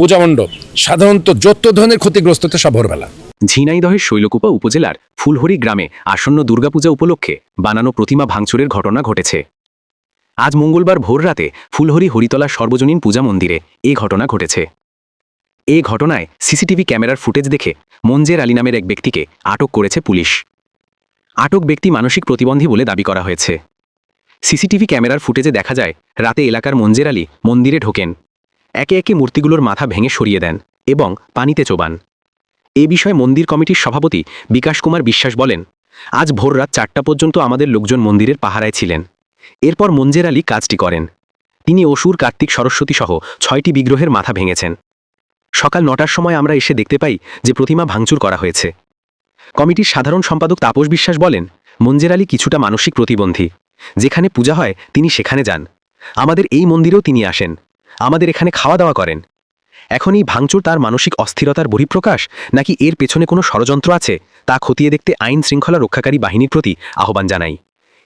পূজা মণ্ডপ, সাধারণত যত ধরনের ক্ষতিগ্রস্ত হতে সব ভোরবেলা। ঝিনাইদহের শৈলকুপা উপজেলার ফুলহরি গ্রামে আসন্ন দুর্গাপূজা উপলক্ষে বানানো প্রতিমা ভাঙচুরের ঘটনা ঘটেছে। আজ মঙ্গলবার ভোররাতে ফুলহরি হরিতলা সর্বজনীন পূজা মন্দিরে এ ঘটনা ঘটেছে। এ ঘটনায় সিসিটিভি ক্যামেরার ফুটেজ দেখে মঞ্জের আলী নামের এক ব্যক্তিকে আটক করেছে পুলিশ। আটক ব্যক্তি মানসিক প্রতিবন্ধী বলে দাবি করা হয়েছে। সিসিটিভি ক্যামেরার ফুটেজে দেখা যায়, রাতে এলাকার মঞ্জের আলী মন্দিরে ঢোকেন। একে একে মূর্তিগুলোর মাথা ভেঙে সরিয়ে দেন এবং পানিতে চোবান। এ বিষয়ে মন্দির কমিটির সভাপতি বিকাশ কুমার বিশ্বাস বলেন, আজ ভোর রাত চারটা পর্যন্ত আমাদের লোকজন মন্দিরের পাহারায় ছিলেন। এরপর মঞ্জের আলী কাজটি করেন। তিনি অসুর, কার্তিক, সরস্বতী সহ ছয়টি বিগ্রহের মাথা ভেঙেছেন। সকাল নটার সময় আমরা এসে দেখতে পাই যে প্রতিমা ভাঙচুর করা হয়েছে। কমিটির সাধারণ সম্পাদক তাপস বিশ্বাস বলেন মঞ্জের আলী কিছুটা মানসিক প্রতিবন্ধী। যেখানে পূজা হয়, তিনি সেখানে যান। আমাদের এই মন্দিরেও তিনি আসেন। আমাদের এখানে খাওয়া দাওয়া করেন। এখন এই ভাঙচুর তার মানসিক অস্থিরতার বহিঃপ্রকাশ নাকি এর পেছনে কোনো ষড়যন্ত্র আছে তা খতিয়ে দেখতে আইন শৃঙ্খলা রক্ষাকারী বাহিনীর প্রতি আহ্বান জানাই।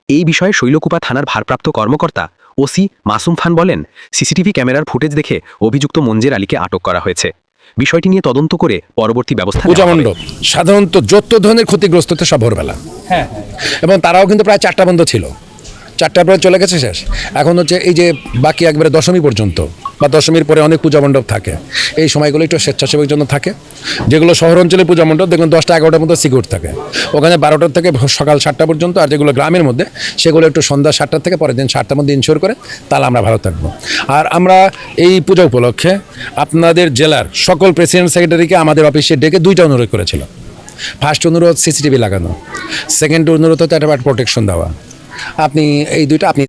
এই বিষয়ে শৈলকুপা থানার ভারপ্রাপ্ত কর্মকর্তা ওসি মাসুম খান বলেন সিসিটিভি ক্যামেরার ফুটেজ দেখে অভিযুক্ত মঞ্জের আলীকে আটক করা হয়েছে। বিষয়টি নিয়ে তদন্ত করে পরবর্তী ব্যবস্থা সাধারণত যত ধরনের ক্ষতিগ্রস্ত সব ভোরবেলা। হ্যাঁ। এবং তারাও কিন্তু প্রায় চারটা বন্ধ ছিল। চারটার পরে চলে গেছে শেষ। এখন হচ্ছে এই যে বাকি একবারে দশমী পর্যন্ত, বা দশমীর পরে অনেক পূজা মণ্ডপ থাকে। এই সময়গুলো একটু স্বেচ্ছাসেবক জন্য থাকে। যেগুলো শহর অঞ্চলে পূজা মণ্ডপ, দেখুন দশটা এগারোটার মধ্যে সিকিউর থাকে। ওখানে বারোটার থেকে সকাল সাতটা পর্যন্ত, আর যেগুলো গ্রামের মধ্যে, সেগুলো একটু সন্ধ্যা সাতটার থেকে পরের দিন সাতটার মধ্যে ইনশোর করে, তাহলে আমরা ভালো থাকব। আর আমরা এই পূজা উপলক্ষে আপনাদের জেলার সকল প্রেসিডেন্ট সেক্রেটারিকে আমাদের অফিসে ডেকে দুইটা অনুরোধ করেছিল ফার্স্ট অনুরোধ সিসিটিভি লাগানো। সেকেন্ড অনুরোধ হচ্ছে একটা প্রোটেকশন দেওয়া। আপনি এই দুইটা আপনি